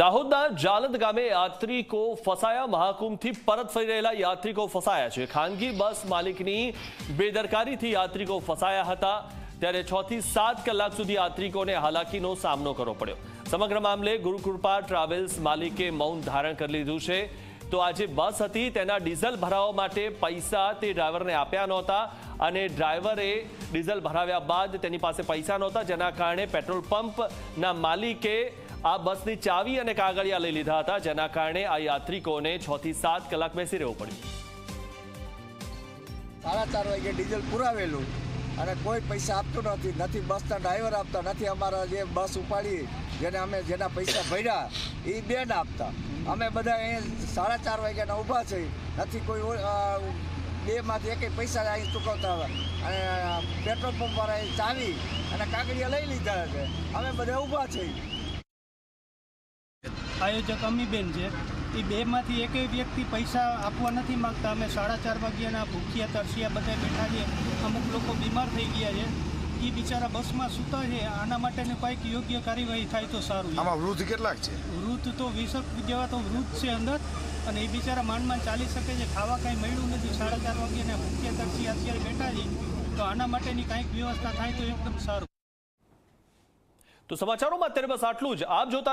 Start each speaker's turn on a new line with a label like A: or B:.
A: દાહોદના જાલંદ ગામે યાત્રિકો ફસાયા, મહાકુંભથી પરત ફરી રહેલા યાત્રિકો ફસાયા છે. ખાનગી બસ માલિકની બેદરકારીથી યાત્રિકો ફસાયા હતા. ત્યારે છ થી સાત કલાક સુધી યાત્રિકોને હાલાકીનો સામનો કરવો પડ્યો. સમગ્ર મામલે ગુરુકૃપા ટ્રાવેલ્સ માલિકે મૌન ધારણ કરી લીધું છે. તો આજે બસ હતી, તેના ડીઝલ ભરાવવા માટે પૈસા તે ડ્રાઈવરને આપ્યા નહોતા અને ડ્રાઈવરે ડીઝલ ભરાવ્યા બાદ તેની પાસે પૈસા નહોતા, જેના કારણે પેટ્રોલ પંપના માલિકે આ બસની ચાવી અને કાગળિયા લઈ લીધા હતા, જેના કારણે આ યાત્રિકોને છ થી સાત કલાક બેસી રહેવું પડ્યું.
B: સાડા ચાર વાગે ડીઝલ પુરાવેલું અને કોઈ પૈસા આપતું નથી નથી બસના ડ્રાઈવર આપતા, નથી અમારા જે બસ ઉપાડી, જેને અમે જેના પૈસા ભર્યા એ બેન આપતા. અમે બધા અહીંયા સાડા ચાર વાગ્યાના ઊભા છે, નથી કોઈ બેમાંથી એકે પૈસા અહીં ચૂકવતા હોય. અને પેટ્રોલ પંપ વાળા ચાવી અને કાગળિયા લઈ લીધા છે. અમે બધા ઊભા છીએ
C: આયોજક અમીબેન છે. એ બેમાંથી એકેય વ્યક્તિ પૈસા આપવા નથી માગતા. અમે સાડા ચાર વાગ્યાના ભૂખ્યા તરસ્યા બધા બેઠા છે અમુક લોકો બીમાર થઈ ગયા છે. એ બિચારા બસમાં સૂતા છે. આના માટેની કંઈક યોગ્ય કાર્યવાહી થાય તો સારું
D: આમાં વૃદ્ધ કેટલાક છે?
C: વૃદ્ધ તો વીસક જેવા તો વૃદ્ધ છે અંદર. અને એ બિચારા માંડ માંડ ચાલી શકે છે. ખાવા કાંઈ મળ્યું નથી. સાડા ચાર વાગ્યાના ભૂખ્યા તરસ્યા અત્યારે બેઠા છે. તો આના માટેની કાંઈક વ્યવસ્થા થાય તો એકદમ સારું.
A: તો સમાચારોમાં અત્યારે બસ આટલું જ. આપ જોતા